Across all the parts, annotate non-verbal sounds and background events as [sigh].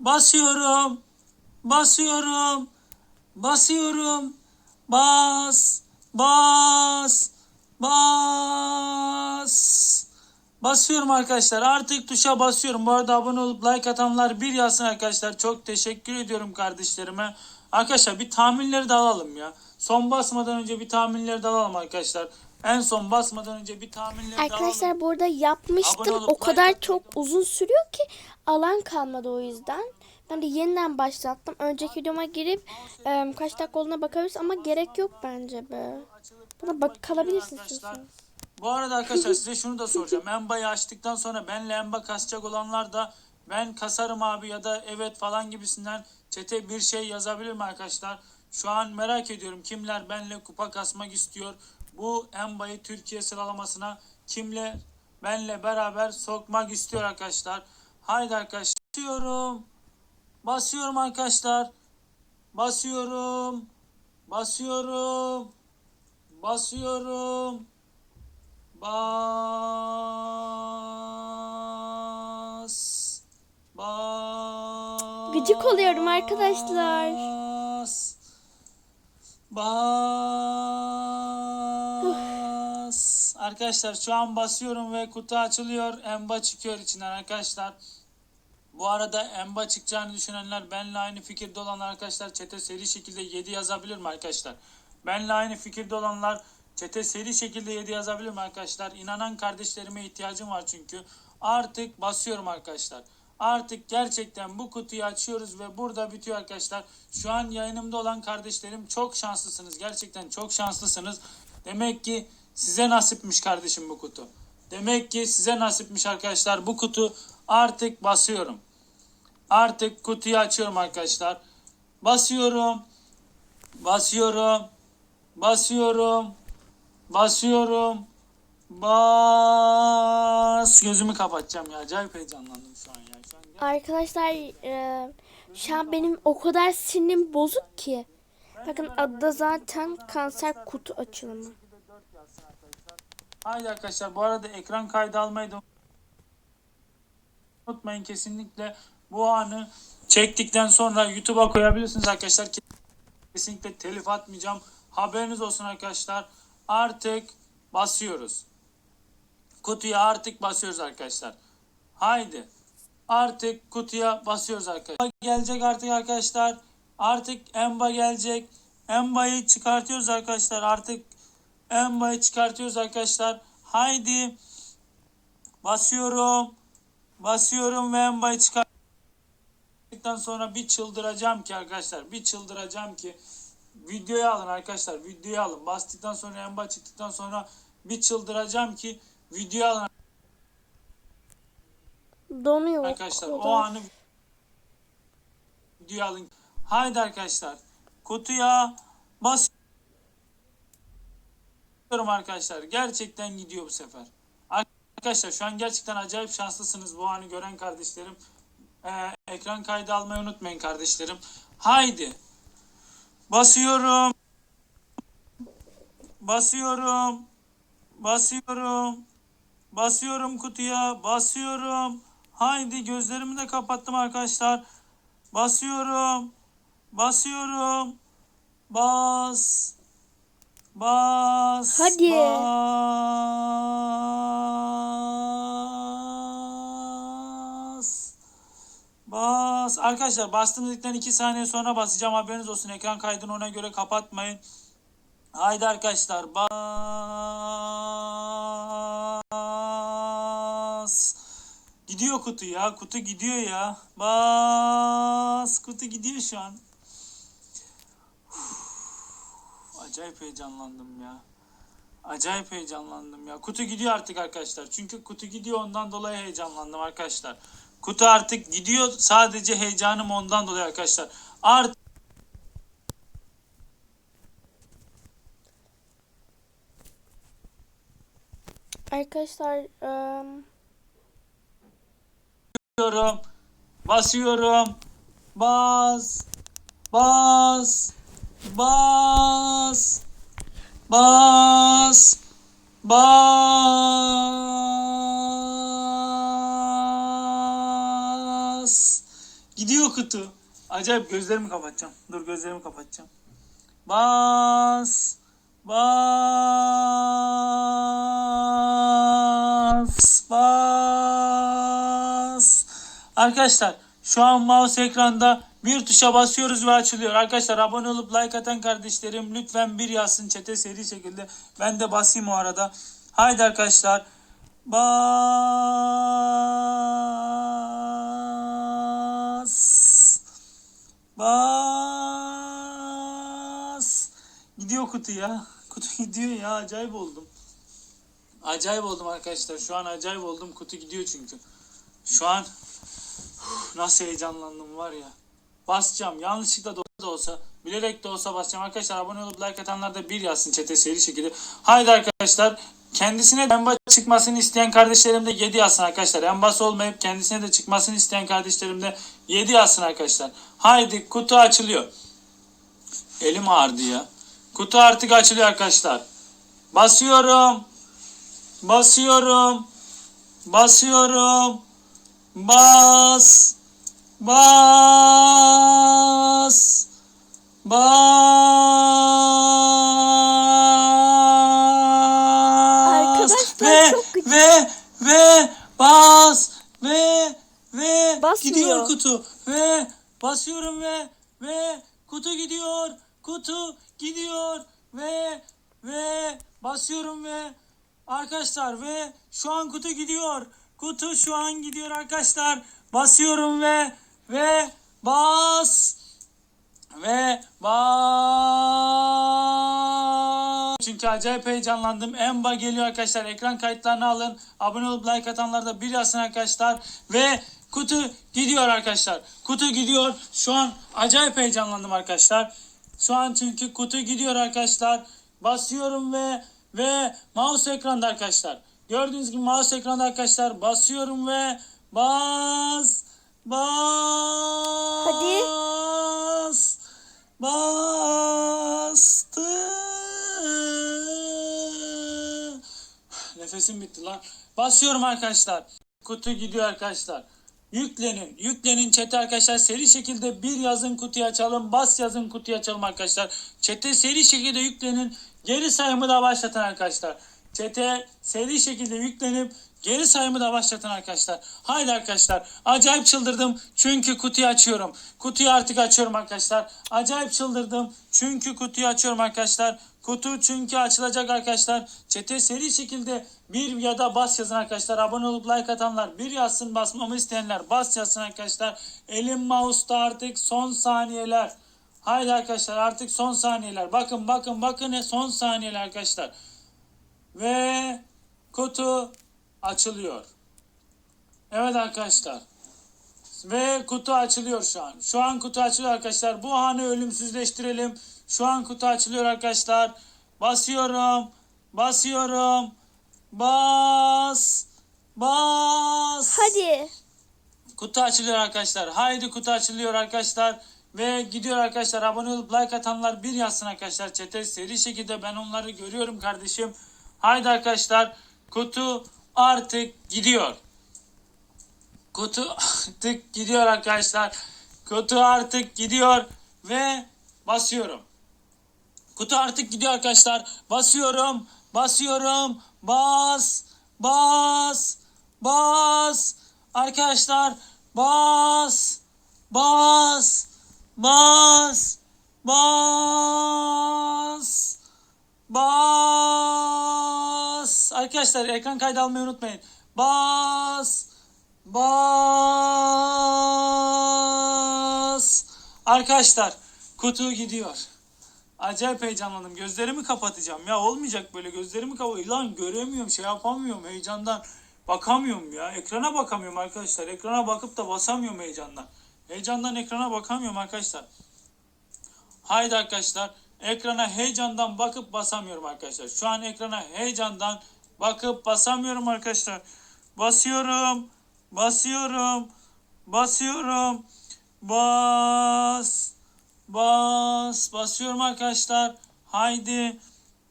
Basıyorum. Basıyorum. Basıyorum. Bas. Bas. Bas. Basıyorum arkadaşlar. Artık tuşa basıyorum. Bu arada abone olup like atanlar bir yazsın arkadaşlar. Çok teşekkür ediyorum kardeşlerime. Arkadaşlar bir tahminleri de alalım ya. Son basmadan önce bir tahminleri de alalım arkadaşlar. En son basmadan önce bir tahminleri de alalım. Arkadaşlar burada Abone yapmıştım. olup O like kadar atın. çok uzun sürüyor ki alan kalmadı o yüzden. Ben de yeniden başlattım. Önceki videoma girip e, kaç dakika olduğuna bakabiliriz ama gerek yok bence be. Buna bak kalabilirsiniz istiyorsanız. Bu arada arkadaşlar size şunu da soracağım. Emba'yı açtıktan sonra benle Emba kasacak olanlar da ben kasarım abi ya da evet falan gibisinden çete bir şey yazabilir mi arkadaşlar? Şu an merak ediyorum kimler benle kupa kasmak istiyor. Bu Emba'yı Türkiye sıralamasına kimle benle beraber sokmak istiyor arkadaşlar. Haydi arkadaşlar. Basıyorum. Basıyorum arkadaşlar. Basıyorum. Basıyorum. Basıyorum. Bas. Bas. Gıcık oluyorum arkadaşlar. Bas. Bas. arkadaşlar şu an basıyorum ve kutu açılıyor. Emba çıkıyor içinden arkadaşlar. Bu arada Emba çıkacağını düşünenler benle aynı fikirde olan arkadaşlar çete seri şekilde 7 yazabilir mi arkadaşlar? Benle aynı fikirde olanlar çete seri şekilde 7 yazabilir mi arkadaşlar? İnanan kardeşlerime ihtiyacım var çünkü. Artık basıyorum arkadaşlar. Artık gerçekten bu kutuyu açıyoruz ve burada bitiyor arkadaşlar. Şu an yayınımda olan kardeşlerim çok şanslısınız. Gerçekten çok şanslısınız. Demek ki size nasipmiş kardeşim bu kutu. Demek ki size nasipmiş arkadaşlar bu kutu. Artık basıyorum. Artık kutuyu açıyorum arkadaşlar. Basıyorum. Basıyorum. Basıyorum. Basıyorum. Bas. Gözümü kapatacağım ya. Acayip heyecanlandım şu an ya. Şu an gel- Arkadaşlar e, şu an benim o kadar sinirim bozuk ki. Bakın adı da zaten kanser kutu açılımı. Haydi arkadaşlar bu arada ekran kaydı almayı da unutmayın kesinlikle bu anı çektikten sonra YouTube'a koyabilirsiniz arkadaşlar. Kesinlikle telif atmayacağım. Haberiniz olsun arkadaşlar. Artık basıyoruz. Kutuya artık basıyoruz arkadaşlar. Haydi. Artık kutuya basıyoruz arkadaşlar. Gelecek artık arkadaşlar. Artık Emba gelecek. Emba'yı çıkartıyoruz arkadaşlar. Artık Emba'yı çıkartıyoruz arkadaşlar. Haydi. Basıyorum. Basıyorum ve Emba'yı çıkarttıktan sonra bir çıldıracağım ki arkadaşlar. Bir çıldıracağım ki. Videoyu alın arkadaşlar. Videoyu alın. Bastıktan sonra Emba çıktıktan sonra bir çıldıracağım ki videoyu alın Donuyor arkadaşlar. o O anı videoyu alın. Haydi arkadaşlar. Kutuya basıyorum arkadaşlar. Gerçekten gidiyor bu sefer. Arkadaşlar şu an gerçekten acayip şanslısınız bu anı gören kardeşlerim. Ee, ekran kaydı almayı unutmayın kardeşlerim. Haydi. Basıyorum. Basıyorum. Basıyorum. Basıyorum kutuya. Basıyorum. Haydi gözlerimi de kapattım arkadaşlar. Basıyorum. Basıyorum. Bas. Bas. Hadi. Bas. Bas. Arkadaşlar bastığım dedikten 2 saniye sonra basacağım. Haberiniz olsun. Ekran kaydını ona göre kapatmayın. Haydi arkadaşlar. Bas. Gidiyor kutu ya. Kutu gidiyor ya. Bas. Kutu gidiyor şu an. Uf, Acayip heyecanlandım ya. Acayip heyecanlandım ya. Kutu gidiyor artık arkadaşlar. Çünkü kutu gidiyor ondan dolayı heyecanlandım arkadaşlar. Kutu artık gidiyor. Sadece heyecanım ondan dolayı arkadaşlar. Artık Arkadaşlar em, basıyorum. Basıyorum. Bas. Bas. Bas. Bas. Bas. Gidiyor kutu. Acayip gözlerimi kapatacağım. Dur gözlerimi kapatacağım. Bas. Bas. Bas. Arkadaşlar şu an mouse ekranda bir tuşa basıyoruz ve açılıyor. Arkadaşlar abone olup like atan kardeşlerim lütfen bir yazsın çete seri şekilde. Ben de basayım o arada. Haydi arkadaşlar. Bas. Gidiyor kutu ya. [laughs] Kutu gidiyor ya. Acayip oldum. Acayip oldum arkadaşlar. Şu an acayip oldum. Kutu gidiyor çünkü. Şu an nasıl heyecanlandım var ya. Basacağım. Yanlışlıkla da olsa, bilerek de olsa basacağım. Arkadaşlar abone olup like atanlar da bir yazsın çete seri şekilde. Haydi arkadaşlar. Kendisine de emba çıkmasını isteyen kardeşlerim de 7 yazsın arkadaşlar. Embas olmayıp kendisine de çıkmasını isteyen kardeşlerim de 7 yazsın arkadaşlar. Haydi kutu açılıyor. Elim ağrıdı ya. Kutu artık açılıyor arkadaşlar. Basıyorum. Basıyorum. Basıyorum. Bas. Bas. Bas. Arkadaşlar ve. Ve ve bas ve ve Basmıyor. gidiyor kutu ve basıyorum ve ve kutu gidiyor. Kutu gidiyor ve ve basıyorum ve arkadaşlar ve şu an kutu gidiyor. Kutu şu an gidiyor arkadaşlar. Basıyorum ve ve bas ve bas. Çünkü acayip heyecanlandım. Emba geliyor arkadaşlar. Ekran kayıtlarını alın. Abone olup like atanlar da bir yazsın arkadaşlar. Ve kutu gidiyor arkadaşlar. Kutu gidiyor. Şu an acayip heyecanlandım arkadaşlar. Şu an çünkü kutu gidiyor arkadaşlar. Basıyorum ve ve mouse ekranda arkadaşlar. Gördüğünüz gibi mouse ekranda arkadaşlar. Basıyorum ve bas bas. Hadi. Bas. Bastı. Nefesim bitti lan. Basıyorum arkadaşlar. Kutu gidiyor arkadaşlar. Yüklenin. Yüklenin çete arkadaşlar. Seri şekilde bir yazın kutuyu açalım. Bas yazın kutuyu açalım arkadaşlar. Çete seri şekilde yüklenin. Geri sayımı da başlatın arkadaşlar. Çete seri şekilde yüklenip geri sayımı da başlatın arkadaşlar. Haydi arkadaşlar. Acayip çıldırdım çünkü kutuyu açıyorum. Kutuyu artık açıyorum arkadaşlar. Acayip çıldırdım çünkü kutuyu açıyorum arkadaşlar. Kutu çünkü açılacak arkadaşlar. Çete seri şekilde bir ya da bas yazın arkadaşlar. Abone olup like atanlar bir yazsın basmamı isteyenler bas yazsın arkadaşlar. Elim mouse'da artık son saniyeler. Haydi arkadaşlar artık son saniyeler. Bakın bakın bakın son saniyeler arkadaşlar. Ve kutu açılıyor. Evet arkadaşlar. Ve kutu açılıyor şu an. Şu an kutu açılıyor arkadaşlar. Bu anı ölümsüzleştirelim. Şu an kutu açılıyor arkadaşlar. Basıyorum. Basıyorum. Bas. Bas. Hadi. Kutu açılıyor arkadaşlar. Haydi kutu açılıyor arkadaşlar. Ve gidiyor arkadaşlar. Abone olup like atanlar bir yazsın arkadaşlar. Çete seri şekilde ben onları görüyorum kardeşim. Haydi arkadaşlar. Kutu artık gidiyor. Kutu [laughs] artık gidiyor arkadaşlar. Kutu artık gidiyor ve basıyorum. Kutu artık gidiyor arkadaşlar. Basıyorum. Basıyorum. Bas. Bas. Bas. Arkadaşlar bas. Bas. Bas. Bas. Bas. Arkadaşlar ekran kaydı almayı unutmayın. Bas. Bas. Arkadaşlar kutu gidiyor. Acayip heyecanlandım. Gözlerimi kapatacağım. Ya olmayacak böyle gözlerimi kapat. Lan göremiyorum, şey yapamıyorum heyecandan. Bakamıyorum ya. Ekrana bakamıyorum arkadaşlar. Ekrana bakıp da basamıyorum heyecandan. Heyecandan ekrana bakamıyorum arkadaşlar. Haydi arkadaşlar. Ekrana heyecandan bakıp basamıyorum arkadaşlar. Şu an ekrana heyecandan bakıp basamıyorum arkadaşlar. Basıyorum. Basıyorum. Basıyorum. Bas. Bas. Basıyorum arkadaşlar. Haydi.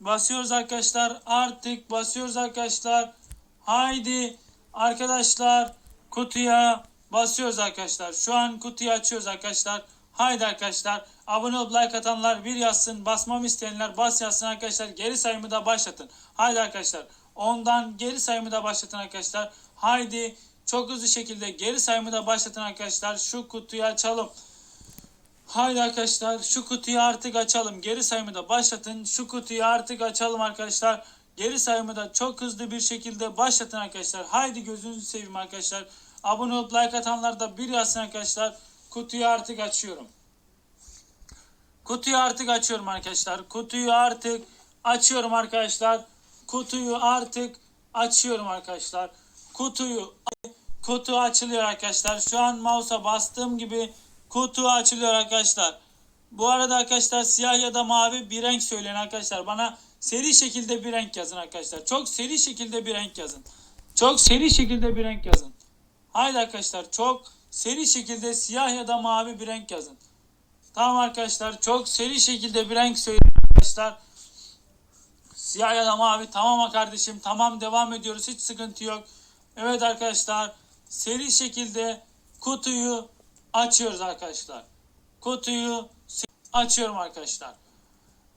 Basıyoruz arkadaşlar. Artık basıyoruz arkadaşlar. Haydi. Arkadaşlar kutuya basıyoruz arkadaşlar. Şu an kutuyu açıyoruz arkadaşlar. Haydi arkadaşlar. Abone olup like atanlar bir yazsın. Basmamı isteyenler bas yazsın arkadaşlar. Geri sayımı da başlatın. Haydi arkadaşlar. Ondan geri sayımı da başlatın arkadaşlar. Haydi çok hızlı şekilde geri sayımı da başlatın arkadaşlar. Şu kutuyu açalım. Haydi arkadaşlar şu kutuyu artık açalım. Geri sayımı da başlatın. Şu kutuyu artık açalım arkadaşlar. Geri sayımı da çok hızlı bir şekilde başlatın arkadaşlar. Haydi gözünüzü seveyim arkadaşlar. Abone olup like atanlar da bir yazsın arkadaşlar. Kutuyu artık açıyorum. Kutuyu artık açıyorum arkadaşlar. Kutuyu artık açıyorum arkadaşlar. Kutuyu artık açıyorum arkadaşlar. Kutuyu kutu açılıyor arkadaşlar. Şu an mouse'a bastığım gibi kutu açılıyor arkadaşlar. Bu arada arkadaşlar siyah ya da mavi bir renk söyleyin arkadaşlar. Bana seri şekilde bir renk yazın arkadaşlar. Çok seri şekilde bir renk yazın. Çok seri şekilde bir renk yazın. Haydi arkadaşlar çok seri şekilde siyah ya da mavi bir renk yazın. Tamam arkadaşlar çok seri şekilde bir renk söyleyin arkadaşlar. Siyah ya da mavi tamam kardeşim tamam devam ediyoruz hiç sıkıntı yok. Evet arkadaşlar seri şekilde kutuyu açıyoruz arkadaşlar. Kutuyu açıyorum arkadaşlar.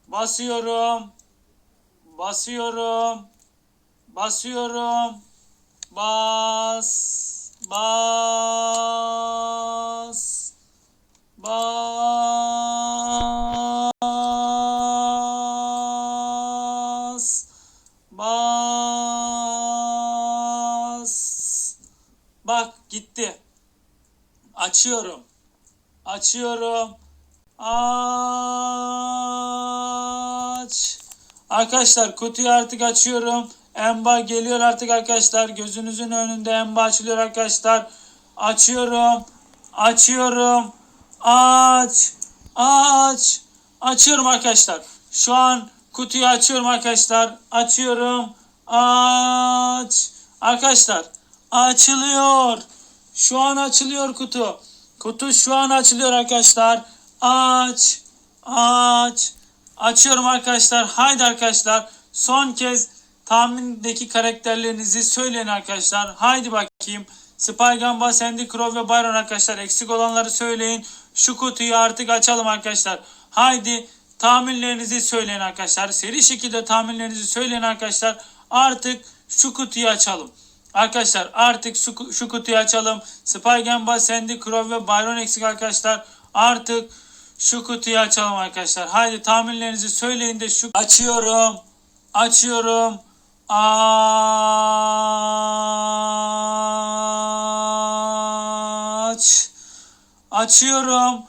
Basıyorum. Basıyorum. Basıyorum. Bas. Bas. Bas. Bas. Bak gitti. Açıyorum. Açıyorum. Aç. Arkadaşlar kutuyu artık açıyorum. Emba geliyor artık arkadaşlar. Gözünüzün önünde emba açılıyor arkadaşlar. Açıyorum. Açıyorum. Aç. Aç. Açıyorum arkadaşlar. Şu an kutuyu açıyorum arkadaşlar. Açıyorum. Aç. Arkadaşlar açılıyor. Şu an açılıyor kutu. Kutu şu an açılıyor arkadaşlar. Aç. Aç. Açıyorum arkadaşlar. Haydi arkadaşlar. Son kez tahmindeki karakterlerinizi söyleyin arkadaşlar. Haydi bakayım. Spy Gamba, Sandy Crow ve Byron arkadaşlar. Eksik olanları söyleyin. Şu kutuyu artık açalım arkadaşlar. Haydi tahminlerinizi söyleyin arkadaşlar. Seri şekilde tahminlerinizi söyleyin arkadaşlar. Artık şu kutuyu açalım. Arkadaşlar artık şu, şu kutuyu açalım. Spy Gamba, Sandy Crow ve Byron eksik arkadaşlar. Artık şu kutuyu açalım arkadaşlar. Haydi tahminlerinizi söyleyin de şu açıyorum. Açıyorum. Aç. Açıyorum.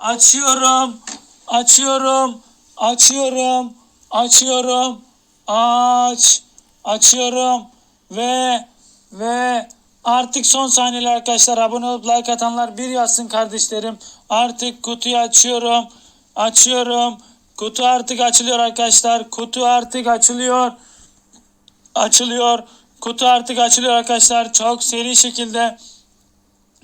Açıyorum. Açıyorum. Açıyorum. Açıyorum. Aç. Açıyorum. Ve ve artık son saniyeler arkadaşlar abone olup like atanlar bir yazsın kardeşlerim. Artık kutuyu açıyorum. Açıyorum. Kutu artık açılıyor arkadaşlar. Kutu artık açılıyor. Açılıyor. Kutu artık açılıyor arkadaşlar. Çok seri şekilde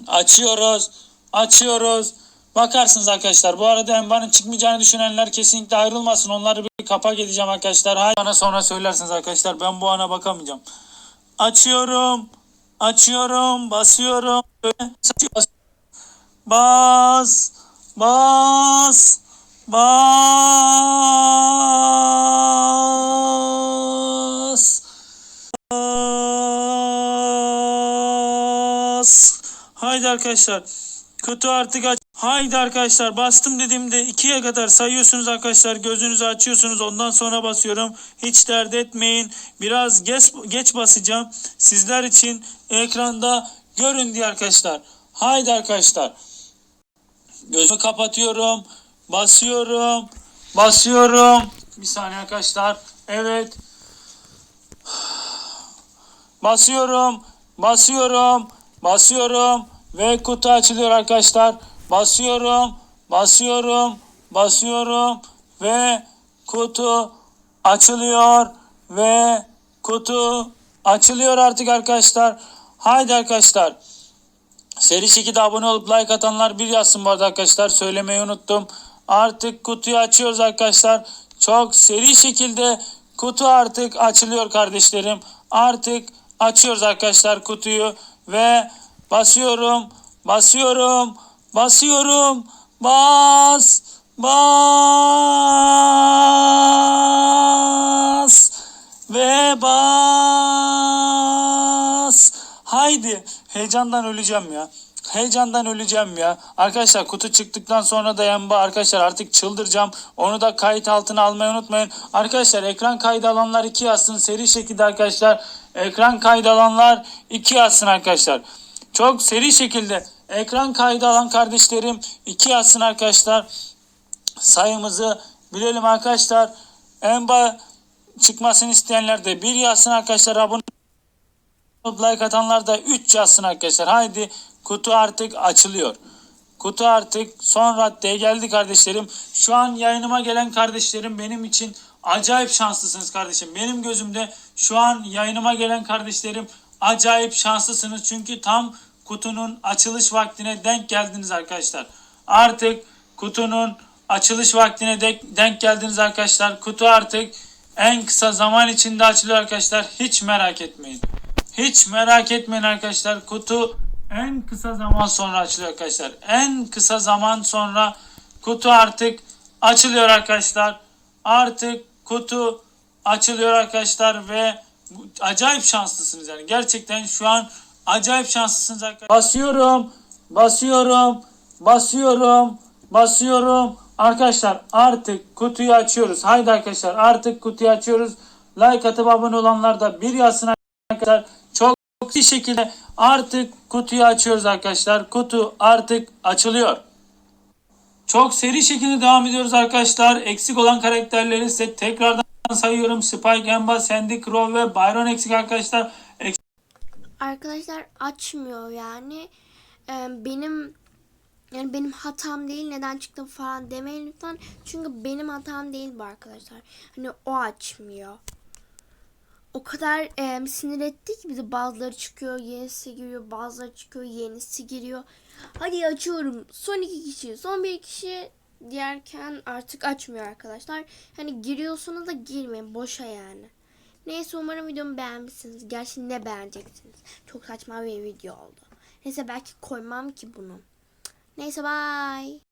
açıyoruz. Açıyoruz. Bakarsınız arkadaşlar. Bu arada Emba'nın çıkmayacağını düşünenler kesinlikle ayrılmasın. Onları bir kapak edeceğim arkadaşlar. Hayır bana sonra söylersiniz arkadaşlar. Ben bu ana bakamayacağım. Açıyorum. Açıyorum. Basıyorum. Bas. Bas. Bas. Bas. Haydi arkadaşlar. Kutu artık aç. Haydi arkadaşlar bastım dediğimde ikiye kadar sayıyorsunuz arkadaşlar. Gözünüzü açıyorsunuz. Ondan sonra basıyorum. Hiç dert etmeyin. Biraz geç, geç basacağım. Sizler için ekranda görün diye arkadaşlar. Haydi arkadaşlar. Gözümü kapatıyorum. Basıyorum. Basıyorum. Bir saniye arkadaşlar. Evet. [sighs] Basıyorum. Basıyorum. Basıyorum. Ve kutu açılıyor arkadaşlar. Basıyorum. Basıyorum. Basıyorum. Ve kutu açılıyor. Ve kutu açılıyor artık arkadaşlar. Haydi arkadaşlar. Seri şekilde abone olup like atanlar bir yazsın bu arada arkadaşlar. Söylemeyi unuttum. Artık kutuyu açıyoruz arkadaşlar. Çok seri şekilde kutu artık açılıyor kardeşlerim. Artık açıyoruz arkadaşlar kutuyu ve basıyorum. Basıyorum. Basıyorum. Bas. Bas. Ve bas. Haydi. Heyecandan öleceğim ya. Heyecandan öleceğim ya. Arkadaşlar kutu çıktıktan sonra da yamba arkadaşlar artık çıldıracağım. Onu da kayıt altına almayı unutmayın. Arkadaşlar ekran kaydı alanlar 2 yazsın. Seri şekilde arkadaşlar ekran kaydı alanlar 2 yazsın arkadaşlar. Çok seri şekilde ekran kaydı alan kardeşlerim 2 yazsın arkadaşlar. Sayımızı bilelim arkadaşlar. Emba çıkmasını isteyenler de 1 yazsın arkadaşlar. Abone like atanlar da 3 yazsın arkadaşlar. Haydi kutu artık açılıyor. Kutu artık son raddeye geldi kardeşlerim. Şu an yayınıma gelen kardeşlerim benim için acayip şanslısınız kardeşim. Benim gözümde şu an yayınıma gelen kardeşlerim acayip şanslısınız. Çünkü tam kutunun açılış vaktine denk geldiniz arkadaşlar. Artık kutunun açılış vaktine denk, denk geldiniz arkadaşlar. Kutu artık en kısa zaman içinde açılıyor arkadaşlar. Hiç merak etmeyin. Hiç merak etmeyin arkadaşlar. Kutu en kısa zaman sonra açılıyor arkadaşlar. En kısa zaman sonra kutu artık açılıyor arkadaşlar. Artık kutu açılıyor arkadaşlar ve acayip şanslısınız yani. Gerçekten şu an acayip şanslısınız arkadaşlar. Basıyorum. Basıyorum. Basıyorum. Basıyorum. Arkadaşlar artık kutuyu açıyoruz. Haydi arkadaşlar artık kutuyu açıyoruz. Like atıp abone olanlar da bir yazsın arkadaşlar. Çok iyi şekilde artık kutuyu açıyoruz arkadaşlar. Kutu artık açılıyor. Çok seri şekilde devam ediyoruz arkadaşlar. Eksik olan karakterleri size tekrardan sayıyorum. Spike, Emba, Sandy, Crow ve Byron eksik arkadaşlar. Eksik Arkadaşlar açmıyor yani. Ee, benim yani benim hatam değil neden çıktım falan demeyin lütfen. Çünkü benim hatam değil bu arkadaşlar. Hani o açmıyor. O kadar em, sinir etti ki bizi bazıları çıkıyor yenisi giriyor bazıları çıkıyor yenisi giriyor. Hadi açıyorum son iki kişi son bir kişi diyerken artık açmıyor arkadaşlar. Hani giriyorsunuz da girmeyin boşa yani. Neyse umarım videomu beğenmişsiniz. Gerçi ne beğeneceksiniz. Çok saçma bir video oldu. Neyse belki koymam ki bunu. Neyse bye.